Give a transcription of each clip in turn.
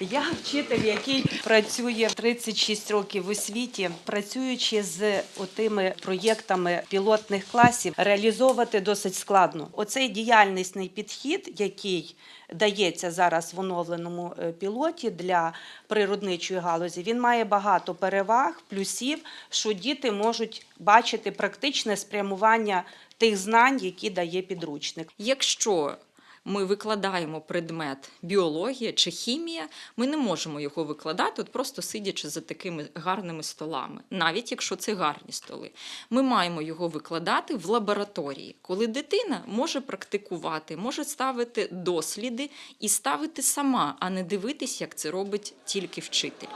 Я вчитель, який працює 36 років в освіті, працюючи з отими проєктами пілотних класів, реалізовувати досить складно. Оцей діяльнісний підхід, який дається зараз в оновленому е, пілоті для природничої галузі, він має багато переваг, плюсів, що діти можуть бачити практичне спрямування тих знань, які дає підручник. Якщо ми викладаємо предмет біологія чи хімія, ми не можемо його викладати, от просто сидячи за такими гарними столами, навіть якщо це гарні столи. Ми маємо його викладати в лабораторії, коли дитина може практикувати, може ставити досліди і ставити сама, а не дивитись, як це робить тільки вчитель.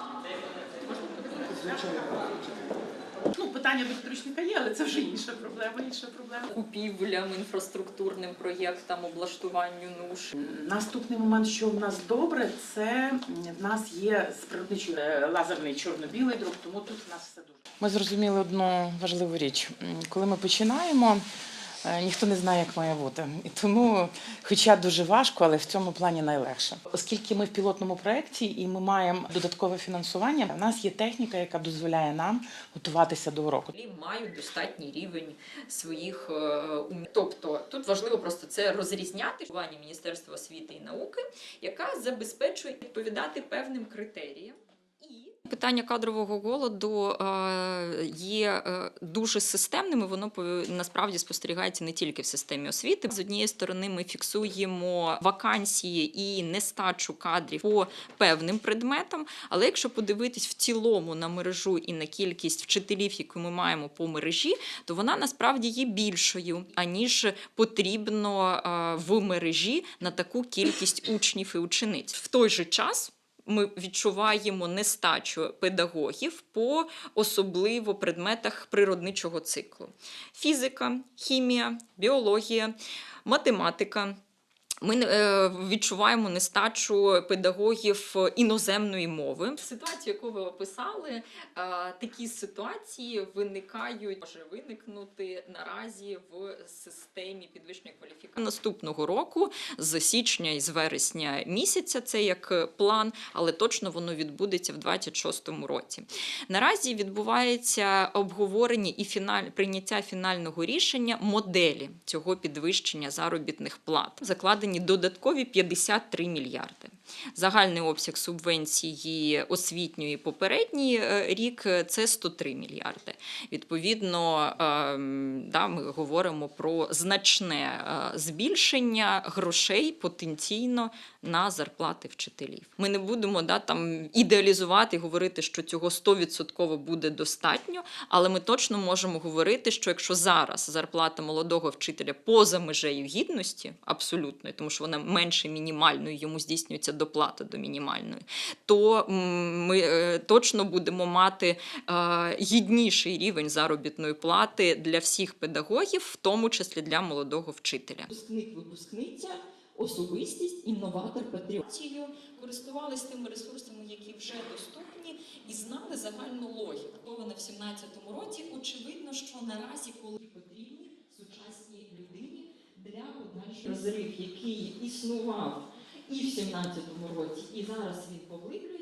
Питання до підручника є, але це вже інша проблема, інша проблема. Купівлям, інфраструктурним проєктам, облаштуванню нуж. Наступний момент, що в нас добре, це в нас є з е, лазерний чорно-білий друк, тому тут в нас все дуже. Ми зрозуміли одну важливу річ. Коли ми починаємо, ніхто не знає, як має бути. І тому, хоча дуже важко, але в цьому плані найлегше. Оскільки ми в пілотному проєкті і ми маємо додаткове фінансування, у нас є техніка, яка дозволяє нам готуватися до уроку. Мають достатній рівень своїх е, умінь. Тобто тут важливо просто це розрізняти Міністерства освіти і науки, яка забезпечує відповідати певним критеріям. Питання кадрового голоду е, є е, дуже системним. і Воно насправді спостерігається не тільки в системі освіти. З однієї сторони, ми фіксуємо вакансії і нестачу кадрів по певним предметам. Але якщо подивитись в цілому на мережу і на кількість вчителів, яку ми маємо по мережі, то вона насправді є більшою, аніж потрібно е, в мережі на таку кількість учнів і учениць. В той же час. Ми відчуваємо нестачу педагогів по особливо предметах природничого циклу: фізика, хімія, біологія, математика. Ми е, відчуваємо нестачу педагогів іноземної мови. Ситуацію, яку ви описали, е, такі ситуації виникають, може виникнути наразі в системі підвищення кваліфікації наступного року, з січня і з вересня місяця. Це як план, але точно воно відбудеться в 26-му році. Наразі відбувається обговорення і фіналь прийняття фінального рішення моделі цього підвищення заробітних плат. Закладені додаткові 53 мільярди. Загальний обсяг субвенції освітньої попередній е, рік е, це 103 мільярди. Відповідно, ем, да, ми говоримо про значне е, збільшення грошей потенційно на зарплати вчителів. Ми не будемо да, там ідеалізувати говорити, що цього 100% буде достатньо, але ми точно можемо говорити, що якщо зараз зарплата молодого вчителя поза межею гідності, абсолютно, тому що вона менше мінімальної, йому здійснюється доплата до мінімальної, то ми е, точно будемо мати е, гідніший рівень заробітної плати для всіх педагогів, в тому числі для молодого вчителя. випускник, випускниця, особистість, інноватор, патріотію, користувалися тими ресурсами, які вже доступні, і знали загальну логіку. Вона в 17-му році очевидно, що наразі, коли потрібні сучасній людині для подальшого розрив, який існував і в 17-му році, і зараз він поглиблює.